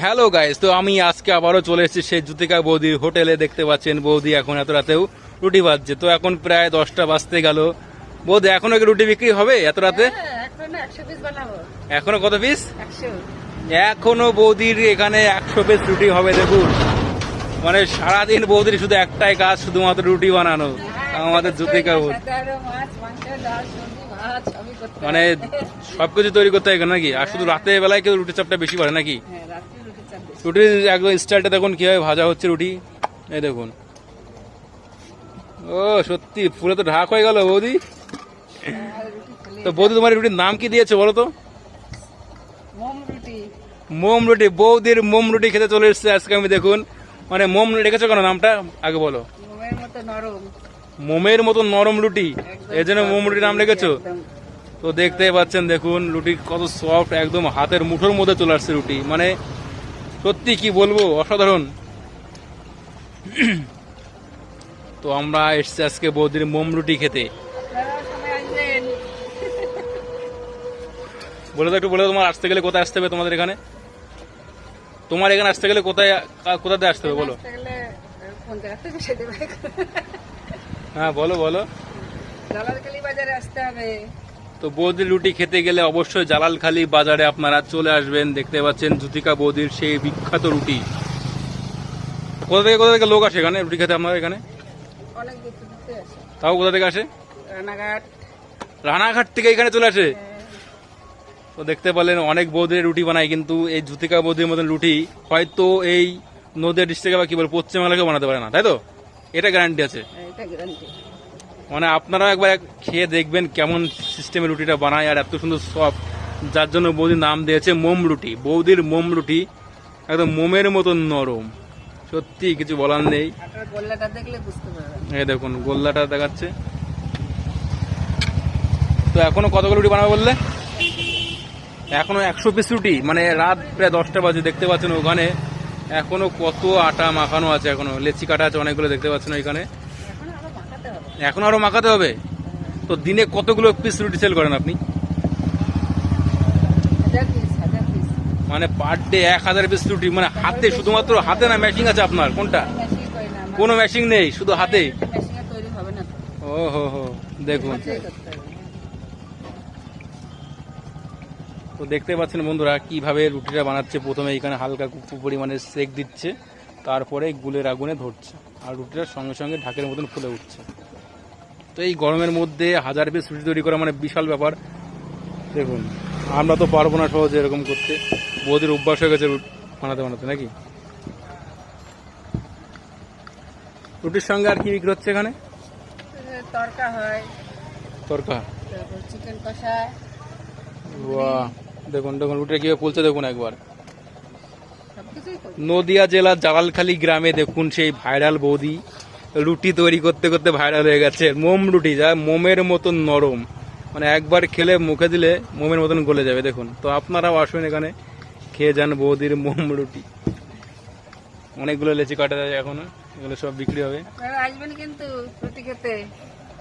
Hello guys তো আমি আজকে আবারও চলে এসেছি সেই জুতিকা বৌদির হোটেলে। দেখতে পাচ্ছেন বৌদি এখন এত রাতেও রুটি বাজছে তো এখন প্রায় দশটা বাজতে গেল। বৌদি এখনও কি রুটি বিক্রি হবে এত রাতে? হ্যাঁ, এখন কত পিস এখনও বৌদির এখানে একশো পিস রুটি হবে দেখুন। মানে সারাদিন বৌদির শুধু একটাই কাজ শুধুমাত্র রুটি বানানো। আমাদের জুতিকা বৌদি। মানে। সবকিছু তৈরি করতে হয় নাকি? আর শুধু রাতের বেলায় কেউ রুটি চাপটা বেশি পারে নাকি? রুটির একদম স্টাইলটা দেখুন কীভাবে ভাজা হচ্ছে রুটি। এই দেখুন। ও সত্যি পুরো তো ঢাক হয়ে গেল বৌদি। তো বৌদি তোমার রুটির নাম কি দিয়েছে বলো তো? মোম রুটি। বৌদির মোম রুটি খেতে চলে এসেছে আজকে আমি দেখুন। মানে মোম রেখেছো কেন নামটা? আগে বলো। মোমের মতো নরম। মোমের মতো নরম রুটি এই জন্য মোম রুটি নাম রেখেছো? তো দেখতেই পাচ্ছেন দেখুন রুটি কত সফট একদম হাতের মুঠোর মধ্যে চলে আসছে রুটি। মানে সত্যি কি বলব? অসাধারণ। তো আমরা এসছি আজকে বৌদির মোম রুটি খেতে। বলে তো একটু, বলে তোমার আসতে গেলে কোথায় আসতে হবে তোমাদের এখানে? তোমার এখানে আসতে গেলে কোথায় কোথাতে আসতে হবে, বলো। হ্যাঁ বলো বলো। বাজারে আসতে হবে। তো বৌদির রুটি খেতে গেলে অবশ্যই জালালখালি বাজারে আপনারা চলে আসবেন। দেখতে পাচ্ছেন জুতিকা বৌদির সেই বিখ্যাত রুটি। কোথা থেকে কোথা থেকে লোক আসে এখানে রুটি খেতে আপনার এখানে? তাও কোথা থেকে আসে? রানাঘাট। রানাঘাট থেকে এখানে চলে আসে? তো দেখতে পেলেন অনেক বৌদির রুটি বানায় কিন্তু এই জুতিকা বৌদির মতন রুটি হয়তো এই নদীয়া ডিস্ট্রিক্টে বা কি বলে পশ্চিমবাংলাকে বানাতে পারে না তাই তো? এটা গ্যারান্টি আছে। হ্যাঁ, এটা গ্যারান্টি মানে আপনারা একবার খেয়ে দেখবেন কেমন সিস্টেমে রুটিটা বানায় আর এত সুন্দর সফট যার জন্য বৌদির নাম দিয়েছে মোম রুটি। বৌদির মোম রুটি একদম মোমের মতন নরম। সত্যি কিছু বলার নেই। এই দেখুন গোল্লাটা দেখাচ্ছে। তো এখনও কতগুলো রুটি বানাবে বললে? এখনও একশো পিস রুটি। মানে রাত প্রায় দশটা বাজে দেখতে পাচ্ছেন ওখানে। এখনও কত আটা মাখানো আছে এখনও। লেচি কাটা আছে অনেকগুলো দেখতে পাচ্ছেন ওইখানে। এখন আরও মাখাতে হবে। তো দিনে কতগুলো পিস রুটি সেল করেন আপনি? মানে পার ডে এক হাজার পিস রুটি মানে হাতে শুধুমাত্র হাতে না মেশিং আছে আপনার? কোনটা? মেশিন কোনো মেশিং নেই শুধু হাতে? মেশিনে ও হো হো দেখুন। তো দেখতে পাচ্ছেন বন্ধুরা কীভাবে রুটিটা বানাচ্ছে। প্রথমে এখানে হালকা পরিমাণে সেক দিচ্ছে তারপরে গুলের আগুনে ধরছে। আর রুটিটা সঙ্গে সঙ্গে ঢাকের মতন ফুলে উঠছে। তো এই গরমের মধ্যে হাজার পিস রুটি তৈরি করা মানে বিশাল ব্যাপার। দেখুন আমরা তো পারব না সহজে এরকম করতে। বৌদির অভ্যাস হয়ে গেছে রুটি বানাতে বানাতে নাকি? রুটির সঙ্গে আর কি বিক্রি হচ্ছে এখানে? তরকা হয় তরকা? চিকেন কষা। বাহ দেখুন দেখুন রুটিটা কীভাবে ফুলছে দেখুন একবার। নদিয়া জেলার জালালখালী গ্রামে দেখুন সেই ভাইরাল বৌদি। রুটি তৈরি করতে করতে ভাইরাল হয়ে গেছে। মোম রুটি যা মোমের মতন নরম। মানে একবার খেলে মুখে দিলে মোমের মতন গলে যাবে দেখুন। তো আপনারাও আসুন এখানে খেয়ে যান বৌদির মোম রুটি। অনেকগুলো লেচি কাটা যায় এখনও এগুলো সব বিক্রি হবে। আসবেন কিন্তু রুটি খেতে।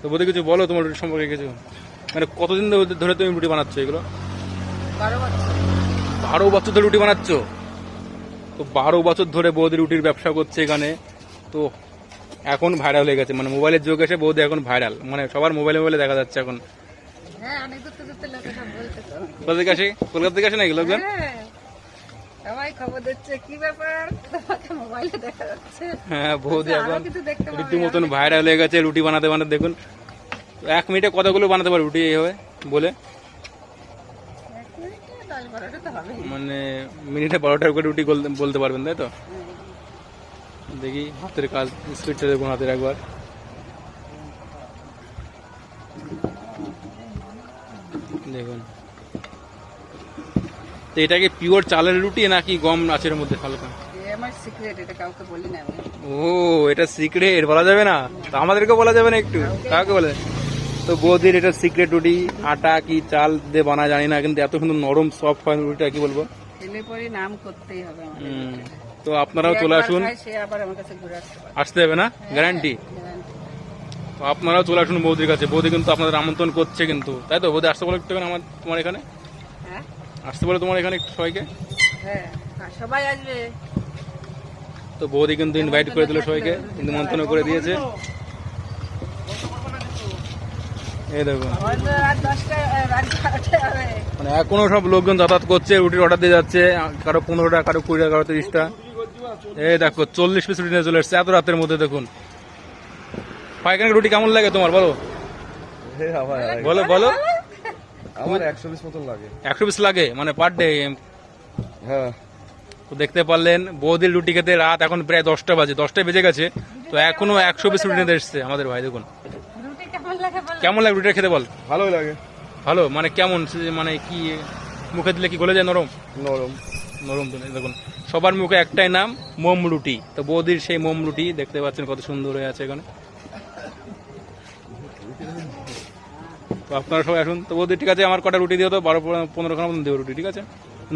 তো বৌদি কিছু বলো তোমার রুটি সম্পর্কে কিছু? মানে কতদিন ধরে- ধরে তুমি রুটি বানাচ্ছ এগুলো? বারো বছর ধরে রুটি বানাচ্ছ? তো বারো বছর ধরে বৌদি রুটির ব্যবসা করছে এখানে। তো এখন ভাইরাল হয়ে গেছে। মানে মোবাইলের যুগ এসে বৌদি এখন ভাইরাল মানে সবার মোবাইলে মোবাইলে দেখা যাচ্ছে এখন। হ্যাঁ কোথা থেকে আসে কলকাতা থেকে আসে নাকি লোকজন? হ্যাঁ সবাই খবর দিচ্ছে। কি ব্যাপার? মোবাইলে দেখা যাচ্ছে। হ্যাঁ বৌদি এখন কিছু রুটি মতন ভাইরাল হয়ে গেছে রুটি বানাতে বানাতে। দেখুন এক মিনিটে কতগুলো বানাতে পারে রুটি এইভাবে? বলে। মানে মিনিটে বারোটা করে রুটি বলতে পারবেন তাই তো? দেখি হাতের কাজ স্পিডটা দেখুন হাতের একবার। দেখুন। তো এটা কি পিওর চালের রুটি নাকি গম এর মধ্যে হালকা ও এটা সিক্রেট বলা যাবে না? তা আমাদেরকে বলা যাবে না একটু? কাউকে? বলে? তো বৌদির এটা সিক্রেট রুটি আটা কি চাল দিয়ে বানা জানি না কিন্তু এত সুন্দর নরম সফট হয় রুটিটা কি বলব? নাম করতেই হবে তো আপনারাও চলে আসুন। আসতে হবে না? গ্যারান্টি তো আপনারাও চলে আসুন বৌদির কাছে। বৌদি কিন্তু আপনাদের আমন্ত্রণ করছে কিন্তু। তাই তো? বৌদি আসতে বলো একটু আমার তোমার এখানে? হ্যাঁ? আসতে বলো তোমার এখানে একটু সবাইকে? হ্যাঁ সবাই আসবে। তো বৌদি কিন্তু ইনভাইট করে দিল সবাইকে। কিন্তু মন্ত্রণ করে দিয়েছে। এই মানে এখনও সব লোকজন যাতায়াত করছে রুটির অর্ডার দিয়ে যাচ্ছে। কারও পনেরোটা কারও কুড়িটা কারও তিরিশটা। এই দেখো চল্লিশ পিস রুটি নিয়ে চলে এসছে এত রাতের মধ্যে দেখুন। পাইকারি রুটি কেমন লাগে তোমার বলো? বলো বলো। আমার একশো পিস মতন লাগে। একশো পিস লাগে? মানে পার ডে হ্যাঁ। তো দেখতে পারলেন বৌদির রুটি খেতে রাত এখন প্রায় দশটা বাজে দশটায় বেজে গেছে। তো এখনও একশো পিস রুটি নিতে এসছে আমাদের ভাই দেখুন। কেমন লাগে বলো? কেমন লাগে রুটিটা খেতে বল? ভালোই লাগে। ভালো মানে কেমন মানে কি মুখে দিলে কি গলে যায় নরম? নরম। নরম তো নেই, দেখুন সবার মুখে একটাই নাম মোম রুটি তো বৌদির সেই মোম রুটি দেখতে পাচ্ছেন কত সুন্দর হয়ে আছে এখানে। তো আপনারা সবাই আসুন। তো বৌদি ঠিক আছে আমার কটা রুটি দিও তো বারো পনেরো খানা মতন দেবো রুটি ঠিক আছে?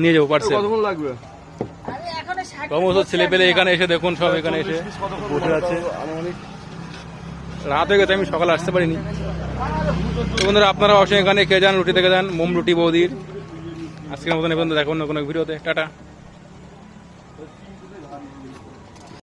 নিয়ে যাব পার্সেল কতক্ষণ লাগবে? আমি এখনও ষাট সমস্ত ছেলে পেলে এখানে এসে দেখুন সব এখানে এসে। বসে আছে রাত হয়ে গেছে আমি সকালে আসতে পারিনি। তো বন্ধুরা আপনারা অবশ্যই এখানে খেয়ে যান রুটি থেকে যান মোম রুটি বৌদির। আজকের মতন এখন অন্য কোনো ভিডিওতে টাটা